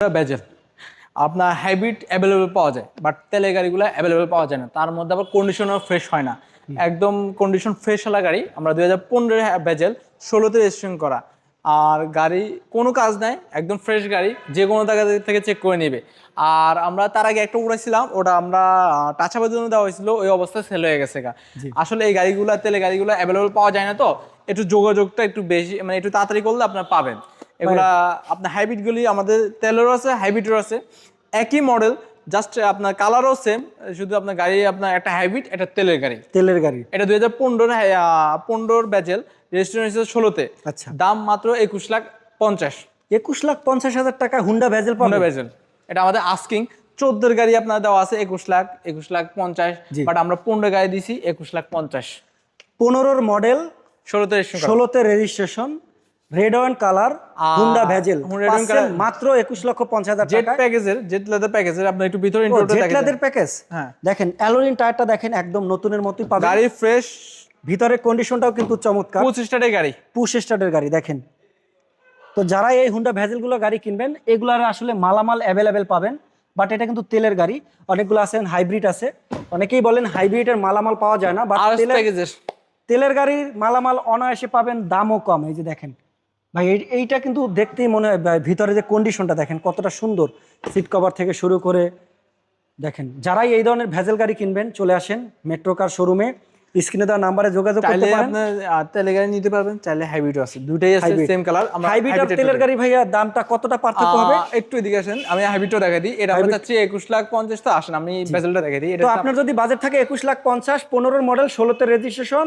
বেজেল। আপনার hybrid available পাওয়া যায় বাট তেলের গাড়িগুলো অ্যাভেলেবেল পাওয়া যায় না। তার মধ্যে আবার কন্ডিশনও ফ্রেশ হয় না। একদম কন্ডিশন ফ্রেশ হলা গাড়ি আমরা দুই হাজার পনেরো বেজেল ষোলোতে রেজিস্ট্রেশন করা। আর গাড়ি কোনো কাজ নাই একদম ফ্রেশ গাড়ি যে কোনো জায়গা থেকে চেক করে নেবে। আর আমরা তার আগে একটা উড়াইছিলাম ওটা আমরা টাচাবার জন্য দেওয়া হয়েছিল ওই অবস্থায় সেল হয়ে গেছে গা। আসলে এই গাড়িগুলো তেলে গাড়িগুলো অ্যাভেলেবল পাওয়া যায় না তো একটু যোগাযোগটা একটু বেশি মানে একটু তাড়াতাড়ি করলে আপনার পাবেন। এগুলা আপনার হাইব্রিডগুলি আমাদের তেলেরও আছে হাইব্রিডেরও আছে। একই মডেল জাস্ট আপনার কালারও সেম শুধু আপনার গাড়ি আপনার একটা হাইব্রিড একটা তেলের গাড়ি। তেলের গাড়ি। এটা দুই হাজার পনেরোর পনেরোর ব্যাচেল রেজিস্ট্রেশন হয়েছে ষোলোতে। আচ্ছা। দাম মাত্র একুশ লাখ পঞ্চাশ। একুশ লাখ পঞ্চাশ হাজার টাকা হুন্ডা পাবে পনেরো ব্যাচেল এটা আমাদের আস্কিং চোদ্দোর গাড়ি আপনার দেওয়া আছে একুশ লাখ একুশ লাখ পঞ্চাশ। বাট আমরা পনেরো গাড়ি দিছি একুশ লাখ পঞ্চাশ। পনেরোর মডেল ষোলোতে। ষোলোতে registration red one colour Honda Vezel মাত্র একুশ লক্ষ পঞ্চাশ হাজার জেট প্যাকেজের জেট লেদার প্যাকেজের আপনার একটু ভিতরে দেখেন জেটলাদের প্যাকেজ হ্যাঁ। দেখেন অ্যালোরিন টায়ারটা দেখেন একদম নতুনের মতোই পাবেন। গাড়ি ফ্রেশ ভিতরের কন্ডিশনটাও কিন্তু চমৎকার। পঁচিশ টাকার গাড়ি। পুশ স্টার্টের গাড়ি দেখেন। তো যারা এই হুন্ডা ভেজেলগুলো গাড়ি কিনবেন এগুলার আসলে মালামাল অ্যাভেলেবেল পাবেন বাট এটা কিন্তু তেলের গাড়ি। অনেকগুলো আছেন হাইব্রিড আছে। অনেকেই বলেন হাইব্রিডের মালামাল পাওয়া যায় না বাট তেলের তেলের গাড়ির মালামাল অনায়াসে পাবেন দামও কম এই যে দেখেন। ভাই, এই- এইটা কিন্তু দেখতেই মনে হয় ভিতরে যে কন্ডিশনটা দেখেন কতটা সুন্দর সিট কভার থেকে শুরু করে, দেখেন, যারাই এই ধরনের ভেজেল গাড়ি কিনবেন, চলে আসেন মেট্রো কার শোরুমে স্ক্রিনে দেওয়া নাম্বারে যোগাযোগ করতে পারেন। তেলের গাড়ি নিতে পারবেন চাইলে হাইব্রিডও আছে। দুটাই আছে। সেম কালার আমরা হাইব্রিড আর এর তেলের গাড়ি ভাইয়া দামটা কতটা পার্থক্য হবে? একটু এদিকে আসেন আমি হাইব্রিডও দেখা দিই। এটা আমরা চাচ্ছি একুশ লাখ পঞ্চাশ তো আসেন আমি বেজেলটা দেখা দিই। এটা তো আপনার যদি বাজেট থাকে একুশ লাখ পঞ্চাশ পনেরোর মডেল ষোলোতে রেজিস্ট্রেশন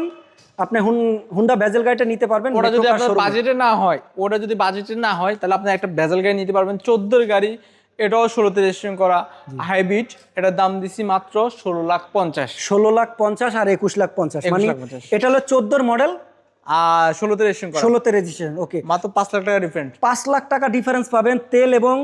আপনি হুন- হুন্ডা বেজেল গাড়িটা নিতে পারবেন ওটা যদি আপনার বাজেটে না হয় ওটা যদি বাজেটে না হয় তাহলে আপনি একটা বেজেল গাড়ি নিতে পারবেন চোদ্দোর গাড়ি এটাও ষোলোতে রেজিস্ট্রেশন করা হাইব্রিড। এটার দাম দিছি মাত্র ষোলো লাখ পঞ্চাশ। ষোলো লাখ পঞ্চাশ আর একুশ লাখ পঞ্চাশ। মানে এটা হলো চোদ্দোর মডেল? আর ষোলোতে রেজিস্ট্রেশন ষোলোতে রেজিস্ট্রেশন ওকে মাত্র পাঁচ লাখ টাকা ডিফারেন্ট পাঁচ লাখ টাকা ডিফারেন্স পাবেন তেল এবং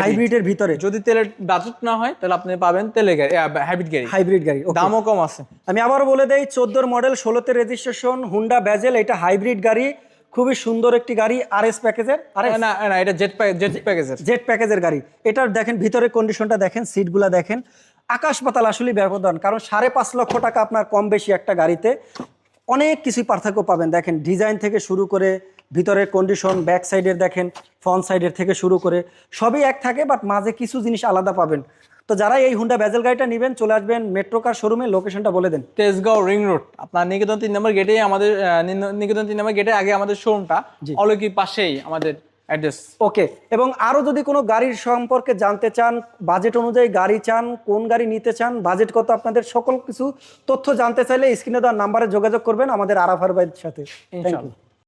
হাইব্রিডের ভিতরে। যদি তেলের বাজেট না হয় তাহলে আপনি পাবেন তেলের গাড়ি হাইব্রিড গাড়ি। হাইব্রিড গাড়ি দামও কম আছে। আমি আবারও বলে দেই চোদ্দোর মডেল ষোলোতে রেজিস্ট্রেশন হুন্ডা ব্যাজেল এটা হাইব্রিড গাড়ি। খুবই সুন্দর একটি গাড়ি আর এস প্যাকেজের আর না না এটা জেট জেট প্যাকেজের জেট প্যাকেজের গাড়ি। এটার দেখেন ভিতরের কন্ডিশনটা দেখেন সিটগুলা দেখেন। আকাশ পাতাল আসলে ব্যবধান কারণ সাড়ে পাঁচ লক্ষ টাকা আপনার কম বেশি একটা গাড়িতে অনেক কিছুই পার্থক্য পাবেন। দেখেন ডিজাইন থেকে শুরু করে ভিতরের কন্ডিশন ব্যাক সাইডের দেখেন ফ্রন্ট সাইডের থেকে শুরু করে সবই এক থাকে বাট মাঝে কিছু জিনিস আলাদা পাবেন। তো যারা এই হুন্ডা ব্যাজেল গাড়িটা নেবেন চলে আসবেন মেট্রো কার শোরুমে লোকেশনটা বলে দেন। তেজগাঁও রিং রোড আপনার নিকেতন তিন নম্বর গেটে আমাদের নিকেতন তিন নম্বর গেটে আগে আমাদের শোরুমটা অলৌকিক পাশেই আমাদের অ্যাড্রেস ওকে এবং আরও যদি কোনো গাড়ির সম্পর্কে জানতে চান বাজেট অনুযায়ী গাড়ি চান কোন গাড়ি নিতে চান বাজেট কত আপনাদের সকল কিছু তথ্য জানতে চাইলে স্ক্রিনে দেওয়ার নাম্বারে যোগাযোগ করবেন আমাদের আরাফার ভাইয়ের সাথে। Thank you